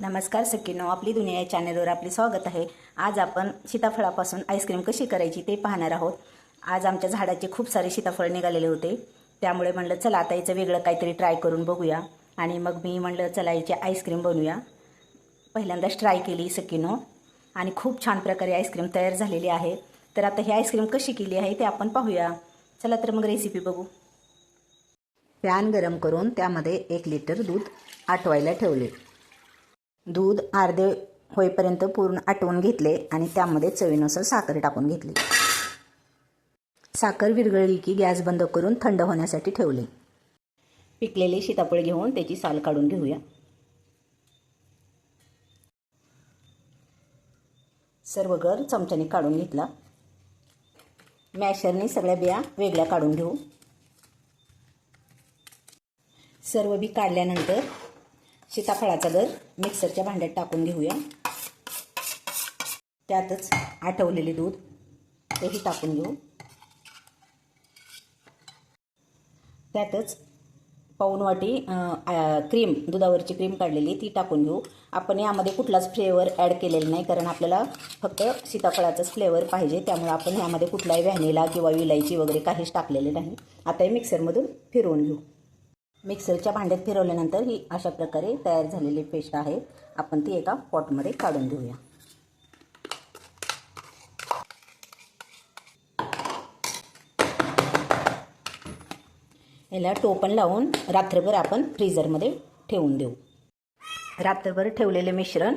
नमस्कार सखीनो आपली दुनिया या चॅनलवर आपले स्वागत आहे. आज आपण सीताफळापासून आईस्क्रीम कशी करायची ते पाहणार आहोत. आज आमच्या झाडाचे खूप सारे सीताफळ निघालेले होते. त्यामुळे म्हणलं चला आता याचं वेगळं काहीतरी ट्राय करून बघूया. आणि मग मी म्हणलं चला याची आईस्क्रीम बनवूया. पहिल्यांदाच ट्राय केली सखीनो. आणि खूप छान प्रकारे आईस्क्रीम तयार झालेली आहे. तर आता ही आईस्क्रीम कशी केली आहे ते आपण पाहूया. चला तर मग रेसिपी बघू. पॅन गरम करून त्यामध्ये एक लिटर दूध आटवायला ठेवले. दूध अर्धे होईपर्यंत पूर्ण आटवून घेतले आणि त्यामध्ये चवीनुसार साखर टाकून घेतली. साखर विरघळली की गॅस बंद करून थंड होण्यासाठी ठेवले. पिकलेले सीताफळ घेऊन त्याची साल काढून घेऊया. सर्व गर चमच्याने काढून घेतला. मॅशरने सगळ्या बिया वेगळ्या काढून घेऊ. सर्व बी काढल्यानंतर सीताफळाचा गर मिक्सरच्या भांड्यात टाकून घेऊया. त्यातच आठवलेले दूध तेही टाकून घेऊ. त्यातच पाऊन वाटी क्रीम दुधावरची क्रीम काढलेली ती टाकून घेऊ. आपण यामध्ये कुठलाच फ्लेवर ॲड केलेला नाही कारण आपल्याला फक्त सीताफळाचाच फ्लेवर पाहिजे. त्यामुळे आपण यामध्ये कुठलाही व्हॅनिला किंवा विलायची वगैरे काहीच टाकलेले नाही. आता हे मिक्सरमधून फिरवून घेऊ. मिक्सरच्या भांड्यात फिरवल्यानंतर ही अशा प्रकारे तयार झालेली पेस्ट आहे. आपण ती एका पॉटमध्ये काढून घेऊया. याला टोपण लावून रात्रभर आपण फ्रीजरमध्ये ठेवून देऊ. रात्रभर ठेवलेले मिश्रण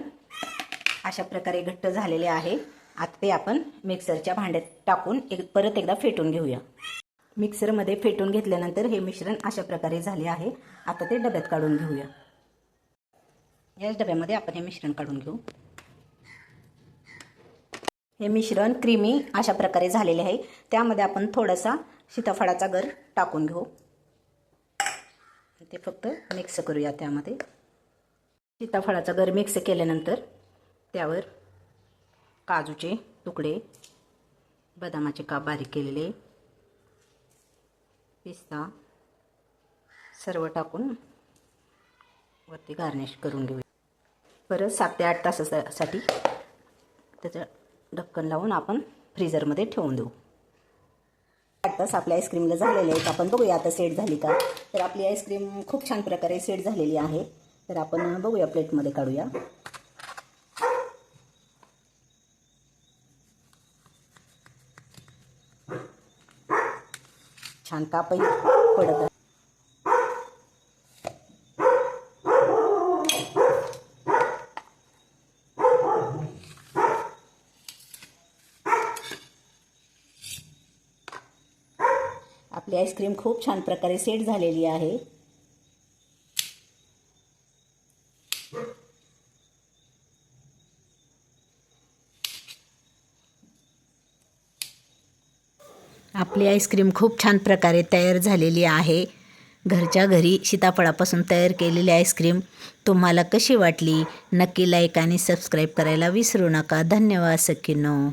अशा प्रकारे घट्ट झालेले आहे. आता ते आपण मिक्सरच्या भांड्यात टाकून एक परत एकदा फेटून घेऊया. मिक्सरमध्ये फेटून घेतल्यानंतर हे मिश्रण अशा प्रकारे झाले आहे. आता ते डब्यात काढून घेऊया. याच डब्यामध्ये आपण हे मिश्रण काढून घेऊ. हे मिश्रण क्रीमी अशा प्रकारे झालेले आहे. त्यामध्ये आपण थोडासा सीताफळाचा गर टाकून घेऊ. ते फक्त मिक्स करूया त्यामध्ये. सीताफळाचा गर मिक्स केल्यानंतर त्यावर काजूचे तुकडे बदामाचे काप बारीक केलेले पिस्ता सर्व टाकून वरती गार्निश करून घेऊया परत सात ते आठ तासासाठी त्याचं ढक्कन लावून आपण फ्रीझरमध्ये ठेवून देऊ. आठ तास आपल्या आईस्क्रीमला झालेले आहेत. आपण बघूया आता सेट झाली का? तर आपली आईस्क्रीम खूप छान प्रकारे सेट झालेली आहे. तर आपण बघूया प्लेटमध्ये काढूया. छान तापही पडत आपली आईस्क्रीम खूप छान प्रकारे सेट झालेली आहे. आपली आईस्क्रीम खूप छान प्रकारे तयार झालेली आहे. घरच्या घरी सीताफळापासून तयार केलेली आईस्क्रीम तुम्हाला कशी वाटली? नक्की लाईक आणि सबस्क्राईब करायला विसरू नका. धन्यवाद सखीनो.